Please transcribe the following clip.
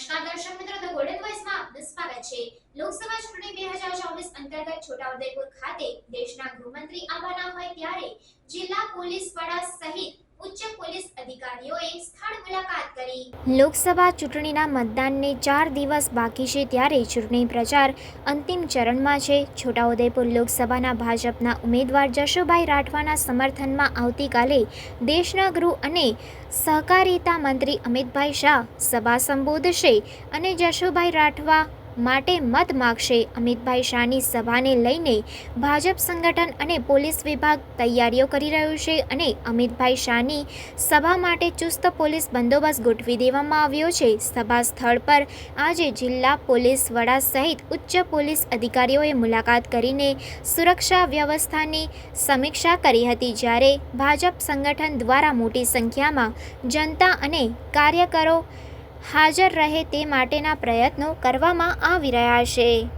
નમસ્કાર દર્શક મિત્રો ધ ગોલ્ડન વોઇસમાં આપનું સ્વાગત છે. લોકસભા ચૂંટણી 2024 અંતર્ગત છોટાઉદેપુર ખાતે દેશના ગૃહમંત્રી આવવાના હોય ત્યારે જિલ્લા પોલીસ વડા સહિત કરી. લોકસભા ચૂંટણીના મતદાનને ચાર દિવસ બાકી છે ત્યારે ચૂંટણી પ્રચાર અંતિમ ચરણમાં છે. છોટાઉદેપુર લોકસભાના ભાજપના ઉમેદવાર જશુભાઈ રાઠવાના સમર્થનમાં આવતીકાલે દેશના ગૃહ અને સહકારિતા મંત્રી અમિતભાઈ શાહ સભા સંબોધશે અને જશુભાઈ રાઠવા માટે મત માગશે. અમિતભાઈ શાહની સભાને લઈને ભાજપ સંગઠન અને પોલીસ વિભાગ તૈયારીઓ કરી રહ્યું છે અને અમિતભાઈ શાહની સભા માટે ચુસ્ત પોલીસ બંદોબસ્ત ગોઠવી દેવામાં આવ્યો છે. સભા સ્થળ પર આજે જિલ્લા પોલીસ વડા સહિત ઉચ્ચ પોલીસ અધિકારીઓએ મુલાકાત કરીને સુરક્ષા વ્યવસ્થાની સમીક્ષા કરી હતી. જ્યારે ભાજપ સંગઠન દ્વારા મોટી સંખ્યામાં જનતા અને કાર્યકરો હાજર રહે તે માટેના પ્રયત્નો કરવામાં આવી રહ્યા છે.